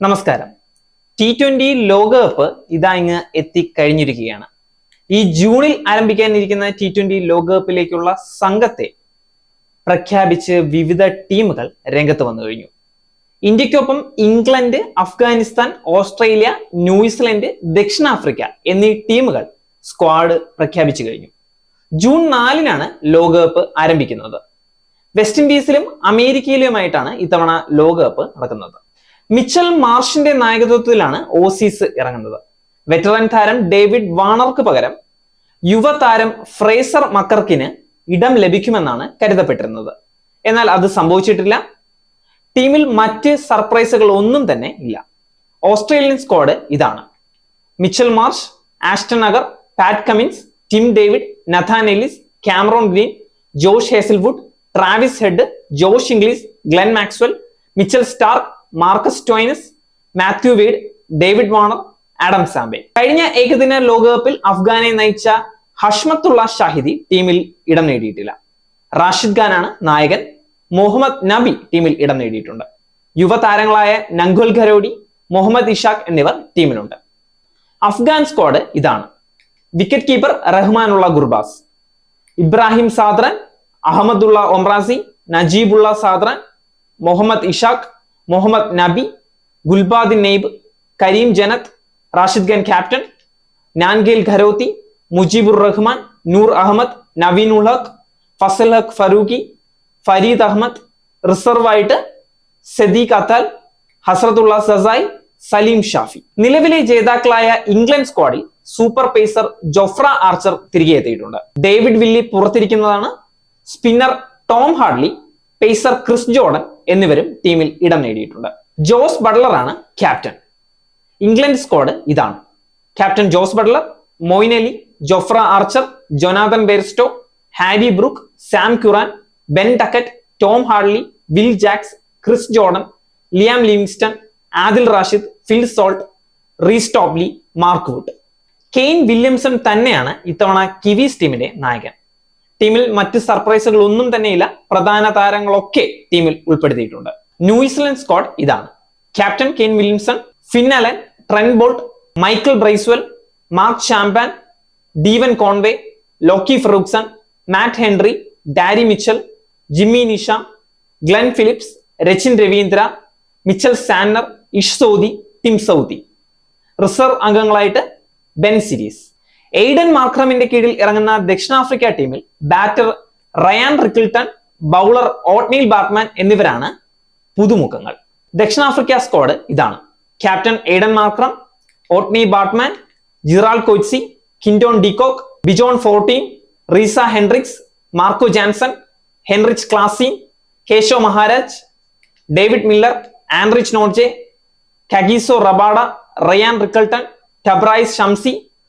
നമസ്കാരം. T twenty ലോകകപ്പ് ഇതാ ഇങ്ങ് എത്തിക്കഴിഞ്ഞിരിക്കുകയാണ്. ഈ ജൂണിൽ ആരംഭിക്കാനിരിക്കുന്ന ടി ട്വന്റി ലോകകപ്പിലേക്കുള്ള സംഘത്തെ പ്രഖ്യാപിച്ച് വിവിധ ടീമുകൾ രംഗത്ത് വന്നു കഴിഞ്ഞു. ഇന്ത്യക്കൊപ്പം England Afghanistan Australia New Zealand ദക്ഷിണാഫ്രിക്ക എന്നീ ടീമുകൾ സ്ക്വാഡ് പ്രഖ്യാപിച്ചു കഴിഞ്ഞു. ജൂൺ നാലിനാണ് ലോകകപ്പ് ആരംഭിക്കുന്നത്. വെസ്റ്റ് ഇൻഡീസിലും അമേരിക്കയിലുമായിട്ടാണ് ഇത്തവണ ലോകകപ്പ് നടക്കുന്നത്. മിച്ചൽ മാർഷിന്റെ നായകത്വത്തിലാണ് ഓസീസ് ഇറങ്ങുന്നത്. വെറ്ററൻ താരം ഡേവിഡ് വാണർക്ക് പകരം യുവതാരം ഫ്രേസർ മക്കർക്കിന് ഇടം ലഭിക്കുമെന്നാണ് കരുതപ്പെട്ടിരുന്നത്. എന്നാൽ അത് സംഭവിച്ചിട്ടില്ല. ടീമിൽ മറ്റ് സർപ്രൈസുകൾ ഒന്നും തന്നെ ഇല്ല. ഓസ്ട്രേലിയൻ സ്ക്വാഡ് ഇതാണ്. Mitchell Marsh Ashton Agar Pat Cummins Tim David Nathan Ellis Cameron Green Josh Hazlewood Travis Head Josh Inglis Glenn Maxwell Mitchell Starc Marcus Stoinis Matthew Wade David Warner Adam Zampa. കഴിഞ്ഞ ഏകദിന ലോകകപ്പിൽ അഫ്ഗാനെ നയിച്ച ഹഷ്മത്തുള്ള ഷാഹിദി ടീമിൽ ഇടം നേടിയിട്ടില്ല. റാഷിദ് ഖാനാണ് നായകൻ. മുഹമ്മദ് നബി ടീമിൽ ഇടം നേടിയിട്ടുണ്ട്. യുവതാരങ്ങളായ നങ്കുൽ ഖരോഡി മുഹമ്മദ് ഇഷാഖ് എന്നിവർ ടീമിലുണ്ട്. അഫ്ഗാൻ സ്ക്വാഡ് ഇതാണ്. Wicket keeper Rahmanullah Gurbaz. Ibrahim Zadran Ahmadullah Omarzai Najibullah Zadran Muhammad Ishaq Muhammad Nabi Gulbadin Naib Karim Janat Rashid Khan captain Nangeyalia Kharote Mujeebur Rahman Noor Ahmad Naveen Haq Fazal Haq Farooqi Fareed Ahmad റിസർവായിട്ട് Sediq Atal Hazratullah Zazai Saleem Shafi. നിലവിലെ ജേതാക്കളായ England സ്ക്വാഡിൽ super pacer Jofra Archer തിരികെ എത്തിയിട്ടുണ്ട്. David Willey പുറത്തിരിക്കുന്നതാണ്. Spinner Tom Hartley pacer Chris Jordan എന്നിവരും ടീമിൽ ഇടം നേടിയിട്ടുണ്ട്. Jos ബട്ട്ലറാണ് ക്യാപ്റ്റൻ ഇംഗ്ലണ്ട് സ്ക്വാഡ് ഇതാണ്. Captain Jos Buttler Moeen Ali Jofra Archer Jonathan Bairstow Harry Brook Sam Curran Ben Duckett Tom Harley Will Jacks Chris Jordan Liam Livingstone Adil Rashid Phil Salt Reece Topley Mark Wood Kane Williamson തന്നെയാണ് ഇത്തവണ Kiwis ടീമിന്റെ നായകൻ. ടീമിൽ മറ്റ് സർപ്രൈസുകൾ ഒന്നും തന്നെയില്ല. പ്രധാന താരങ്ങളൊക്കെ ടീമിൽ ഉൾപ്പെടുത്തിയിട്ടുണ്ട്. ന്യൂസിലൻഡ് സ്ക്വാഡ് ഇതാണ്. Captain Kane Williamson Finn Allen Trent Boult Michael Bracewell Mark Chapman Devon Conway Lockie Ferguson Matt Henry Daryl Mitchell Jimmy Neesham Glenn Phillips Rachin Ravindra Mitchell Santner Ish Sodhi Tim Southee. Reserve അംഗങ്ങളായിട്ട് Ben Sears. Aiden മാർക്രമിന്റെ കീഴിൽ ഇറങ്ങുന്ന ദക്ഷിണാഫ്രിക്ക ടീമിൽ batter Ryan Rickelton bowler Ottneil Baartman എന്നിവരാണ് പുതുമുഖങ്ങൾ. ദക്ഷിണാഫ്രിക്ക squad ഇതാണ്. Captain Aiden Markram Ottneil Baartman Gerald Coetzee Quinton de Kock Bjorn Fortuin Reeza Hendricks Marco Jansen Heinrich Klaasen Keshav Maharaj David Miller Anrich Nortje Kagiso Rabada Ryan Rickelton Tabraiz Shamsi